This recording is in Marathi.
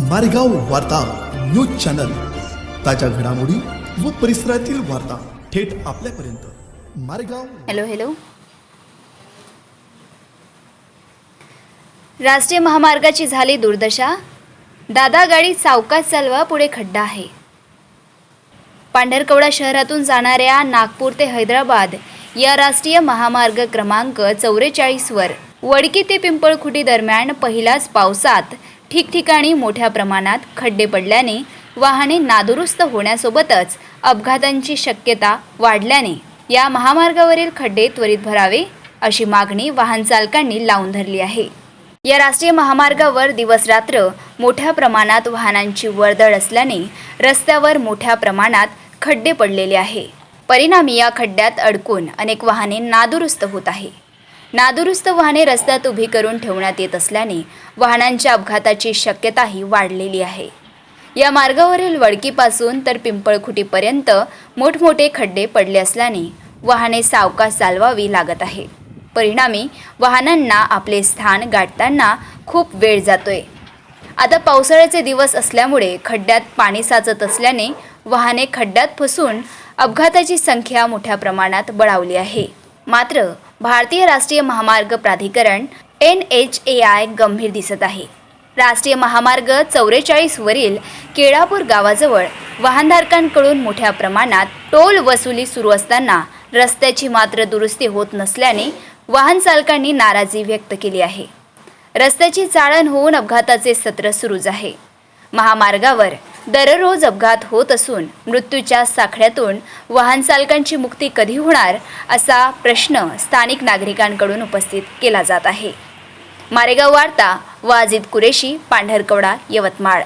मारेगाव वार्ता न्यूज चॅनल. ताज्या घडामोडी व परिसरातील वार्ता थेट आपल्यापर्यंत. Maregaon hello hello. राष्ट्रीय महामार्गाची झाली दुर्दशा. दादा गाडी सावकाश चालवा पुढे खड्डा आहे. पांढरकवडा शहरातून जाणाऱ्या नागपूर ते हैदराबाद या राष्ट्रीय महामार्ग क्रमांक चौवेचाळीसवर वडकी ते पिंपळखुटी दरम्यान पहिल्याच पावसात ठिकठिकाणी मोठ्या प्रमाणात खड्डे पडल्याने वाहने नादुरुस्त होण्यासोबतच अपघातांची शक्यता वाढल्याने या महामार्गावरील खड्डे त्वरित भरावे अशी मागणी वाहन चालकांनी लावून धरली आहे. या राष्ट्रीय महामार्गावर दिवसरात्र मोठ्या प्रमाणात वाहनांची वर्दळ असल्याने रस्त्यावर मोठ्या प्रमाणात खड्डे पडलेले आहे. परिणामी या खड्ड्यात अडकून अनेक वाहने नादुरुस्त होत आहे. नादुरुस्त वाहने रस्त्यात उभी करून ठेवण्यात येत असल्याने वाहनांच्या अपघाताची शक्यताही वाढलेली आहे. या मार्गावरील वडकीपासून तर पिंपळखुटीपर्यंत मोठमोठे खड्डे पडले असल्याने वाहने सावकाश चालवावी लागत आहे. परिणामी वाहनांना आपले स्थान गाठताना खूप वेळ जातोय. आता पावसाळ्याचे दिवस असल्यामुळे खड्ड्यात पाणी साचत असल्याने वाहने खड्ड्यात फसून अपघाताची संख्या मोठ्या प्रमाणात बळावली आहे. मात्र भारतीय राष्ट्रीय महामार्ग प्राधिकरण एन एच ए आय गंभीर दिसत आहे. राष्ट्रीय महामार्ग चौवेचाळीसवरील केळापूर गावाजवळ वाहनधारकांकडून मोठ्या प्रमाणात टोल वसुली सुरू असताना रस्त्याची मात्र दुरुस्ती होत नसल्याने वाहन चालकांनी नाराजी व्यक्त केली आहे. रस्त्याची चाळण होऊन अपघाताचे सत्र सुरूच आहे. महामार्गावर दररोज अपघात होत असून मृत्यूच्या साखळ्यातून वाहन चालकांची मुक्ती कधी होणार असा प्रश्न स्थानिक नागरिकांकडून उपस्थित केला जात आहे. मारेगाव वार्ता वाजिद कुरेशी पांढरकवडा यवतमाळ.